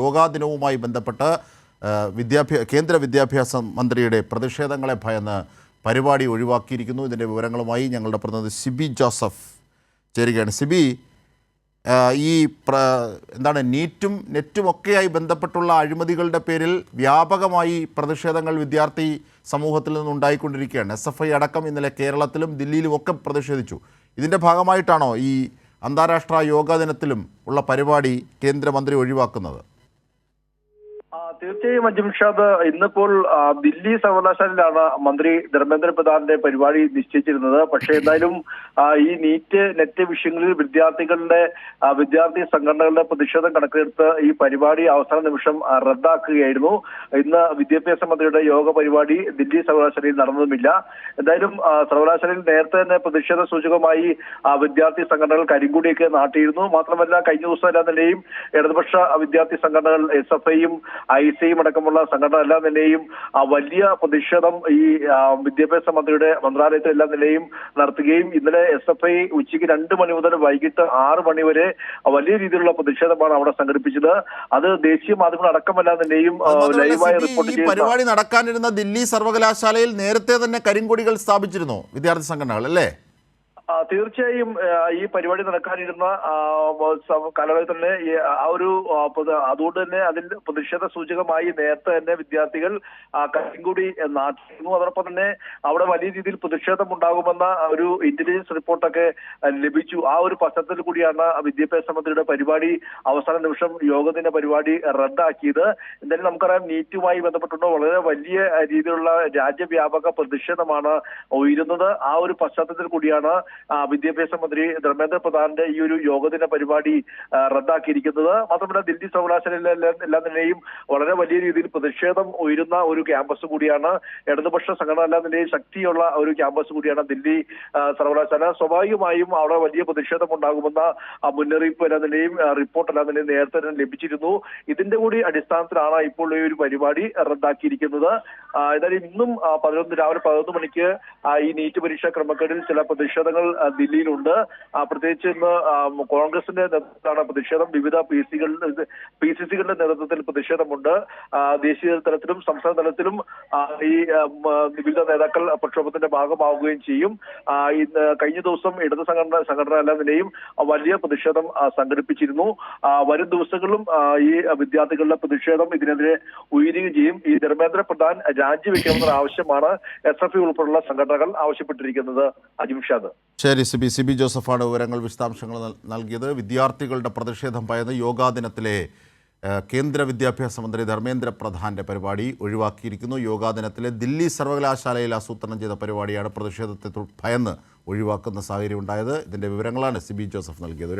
യോഗാ ദിനവുമായി ബന്ധപ്പെട്ട് വിദ്യാഭ്യാസ വിദ്യാഭ്യാ കേന്ദ്ര വിദ്യാഭ്യാസ മന്ത്രിയുടെ പ്രതിഷേധങ്ങളെ ഭയന്ന് പരിപാടി ഒഴിവാക്കിയിരിക്കുന്നു. ഇതിന്റെ വിവരങ്ങളുമായി ഞങ്ങളുടെ പ്രതിനിധി സിബി ജോസഫ് ചേരുകയാണ്. സിബി ഈ എന്താണ് നീറ്റും നെറ്റും ഒക്കെയായി ബന്ധപ്പെട്ടുള്ള അഴിമതികളുടെ പേരിൽ വ്യാപകമായി പ്രതിഷേധങ്ങൾ വിദ്യാർത്ഥി സമൂഹത്തിൽ നിന്നുണ്ടായിക്കൊണ്ടിരിക്കുകയാണ്. എസ് എഫ് ഐ അടക്കം ഇന്നലെ കേരളത്തിലും ദില്ലിയിലും ഒക്കെ പ്രതിഷേധിച്ചു. ഇതിന്റെ ഭാഗമായിട്ടാണോ ഈ അന്താരാഷ്ട്ര യോഗാ ദിനത്തിലും ഉള്ള പരിപാടി കേന്ദ്രമന്ത്രി ഒഴിവാക്കുന്നത്? തീർച്ചയായും അജിംഷാദ് ഇന്നിപ്പോൾ ദില്ലി സർവകലാശാലയിലാണ് മന്ത്രി ധർമ്മേന്ദ്ര പ്രധാന്റെ പരിപാടി നിശ്ചയിച്ചിരുന്നത്. പക്ഷേ എന്തായാലും ഈ നീറ്റ് നെറ്റ് വിഷയങ്ങളിൽ വിദ്യാർത്ഥികളുടെ വിദ്യാർത്ഥി സംഘടനകളുടെ പ്രതിഷേധം കണക്കിലെടുത്ത് ഈ പരിപാടി അവസാന നിമിഷം റദ്ദാക്കുകയായിരുന്നു. ഇന്ന് വിദ്യാഭ്യാസ മന്ത്രിയുടെ യോഗ പരിപാടി ദില്ലി സർവകലാശാലയിൽ നടന്നതുമില്ല. എന്തായാലും സർവകലാശാലയിൽ നേരത്തെ തന്നെ പ്രതിഷേധ സൂചകമായി വിദ്യാർത്ഥി സംഘടനകൾ കരിങ്കുടിയൊക്കെ നാട്ടിയിരുന്നു. മാത്രമല്ല കഴിഞ്ഞ ദിവസം എല്ലാ നിലയും ഇടതുപക്ഷ വിദ്യാർത്ഥി സംഘടനകൾ എസ് എഫ് ഐയും ഐ സിയും അടക്കമുള്ള സംഘടന എല്ലാ നിലയും ആ, വലിയ പ്രതിഷേധം ഈ വിദ്യാഭ്യാസ മന്ത്രിയുടെ മന്ത്രാലയത്തിൽ എല്ലാ നിലയും നടത്തുകയും ഇന്നലെ എസ് എഫ് ഐ ഉച്ചയ്ക്ക് രണ്ട് മണി മുതൽ വൈകിട്ട് ആറ് മണി വരെ വലിയ രീതിയിലുള്ള പ്രതിഷേധമാണ് അവിടെ സംഘടിപ്പിച്ചത്. അത് ദേശീയ മാധ്യമങ്ങൾ അടക്കമല്ല നിലയും ലൈവായി റിപ്പോർട്ട് ചെയ്തു പരിപാടി നടക്കാനിരുന്ന ദില്ലി സർവകലാശാലയിൽ നേരത്തെ തന്നെ കരിങ്കൊടികൾ സ്ഥാപിച്ചിരുന്നു വിദ്യാർത്ഥി സംഘടനകൾ അല്ലേ? തീർച്ചയായും ഈ പരിപാടി നടക്കാനിരുന്ന കാലയളവിൽ തന്നെ ആ ഒരു അതുകൊണ്ട് തന്നെ അതിൽ പ്രതിഷേധ സൂചകമായി നേരത്തെ തന്നെ വിദ്യാർത്ഥികൾ കരിങ്കുടി നാട്ടിലിരുന്നു അതോടൊപ്പം തന്നെ അവിടെ വലിയ രീതിയിൽ പ്രതിഷേധം ഉണ്ടാകുമെന്ന ഒരു ഇന്റലിജൻസ് റിപ്പോർട്ടൊക്കെ ലഭിച്ചു. ആ ഒരു പശ്ചാത്തലത്തിൽ കൂടിയാണ് വിദ്യാഭ്യാസ മന്ത്രിയുടെ പരിപാടി അവസാന നിമിഷം യോഗദിന പരിപാടി റദ്ദാക്കിയത്. എന്തായാലും നമുക്കറിയാം നീറ്റുമായി ബന്ധപ്പെട്ടുള്ള വളരെ വലിയ രീതിയിലുള്ള രാജ്യവ്യാപക പ്രതിഷേധമാണ് ഉയരുന്നത്. ആ ഒരു പശ്ചാത്തലത്തിൽ കൂടിയാണ് വിദ്യാഭ്യാസ മന്ത്രി ധർമ്മേന്ദ്ര പ്രധാന്റെ ഈ ഒരു യോഗദിന പരിപാടി റദ്ദാക്കിയിരിക്കുന്നത്. മാത്രമല്ല ദില്ലി സർവകലാശാലയിലെ എല്ലാ- നിലയും വളരെ വലിയ രീതിയിൽ പ്രതിഷേധം ഉയരുന്ന ഒരു ക്യാമ്പസ് കൂടിയാണ്. ഇടതുപക്ഷ സംഘടന എല്ലാ നിലയും ശക്തിയുള്ള ഒരു ക്യാമ്പസ് കൂടിയാണ് ദില്ലി സർവകലാശാല. സ്വാഭാവികമായും അവിടെ വലിയ പ്രതിഷേധം ഉണ്ടാകുമെന്ന മുന്നറിയിപ്പ് എല്ലാ നിലയും റിപ്പോർട്ട് എല്ലാ നിലയും നേരത്തെ തന്നെ ലഭിച്ചിരുന്നു. ഇതിന്റെ കൂടി അടിസ്ഥാനത്തിലാണ് ഇപ്പോൾ ഈ ഒരു പരിപാടി റദ്ദാക്കിയിരിക്കുന്നത്. ഏതായാലും ഇന്നും പതിനൊന്ന് രാവിലെ പതിനൊന്ന് മണിക്ക് ഈ നീറ്റ് പരീക്ഷാ ക്രമക്കേടിൽ ചില പ്രതിഷേധങ്ങൾ ദില്ലിയിലുണ്ട്. പ്രത്യേകിച്ച് ഇന്ന് കോൺഗ്രസിന്റെ നേതൃത്വത്തിലാണ് പ്രതിഷേധം. വിവിധ പി സികളുടെ പി സി സികളുടെ നേതൃത്വത്തിൽ പ്രതിഷേധമുണ്ട്. ദേശീയ തലത്തിലും സംസ്ഥാന തലത്തിലും ഈ വിവിധ നേതാക്കൾ പ്രക്ഷോഭത്തിന്റെ ഭാഗമാവുകയും ചെയ്യും. കഴിഞ്ഞ ദിവസം ഇടത് സംഘടന സംഘടന എല്ലാ നിലയും വലിയ പ്രതിഷേധം സംഘടിപ്പിച്ചിരുന്നു. വരും ദിവസങ്ങളിലും ഈ വിദ്യാർത്ഥികളുടെ പ്രതിഷേധം ഇതിനെതിരെ ഉയരുകയും ചെയ്യും. ഈ ധർമ്മേന്ദ്ര പ്രധാൻ രാജിവെക്കണമെന്ന ആവശ്യമാണ് എസ് എഫ് ഉൾപ്പെടെയുള്ള സംഘടനകൾ ആവശ്യപ്പെട്ടിരിക്കുന്നത്. അജിംഷാദ് ശരി സിബി സിബി ജോസഫാണ് വിവരങ്ങൾ വിശദാംശങ്ങൾ നൽ- നൽകിയത്. വിദ്യാർത്ഥികളുടെ പ്രതിഷേധം ഭയന്ന് യോഗാ ദിനത്തിലെ കേന്ദ്ര വിദ്യാഭ്യാസ മന്ത്രി ധർമ്മേന്ദ്ര പ്രധാന്റെ പരിപാടി ഒഴിവാക്കിയിരിക്കുന്നു. യോഗാ ദിനത്തിലെ ദില്ലി സർവകലാശാലയിൽ ആസൂത്രണം ചെയ്ത പരിപാടിയാണ് പ്രതിഷേധത്തെ ഭയന്ന് ഒഴിവാക്കുന്ന സാഹചര്യം ഉണ്ടായത്. ഇതിന്റെ വിവരങ്ങളാണ് സിബി ജോസഫ് നൽകിയത്.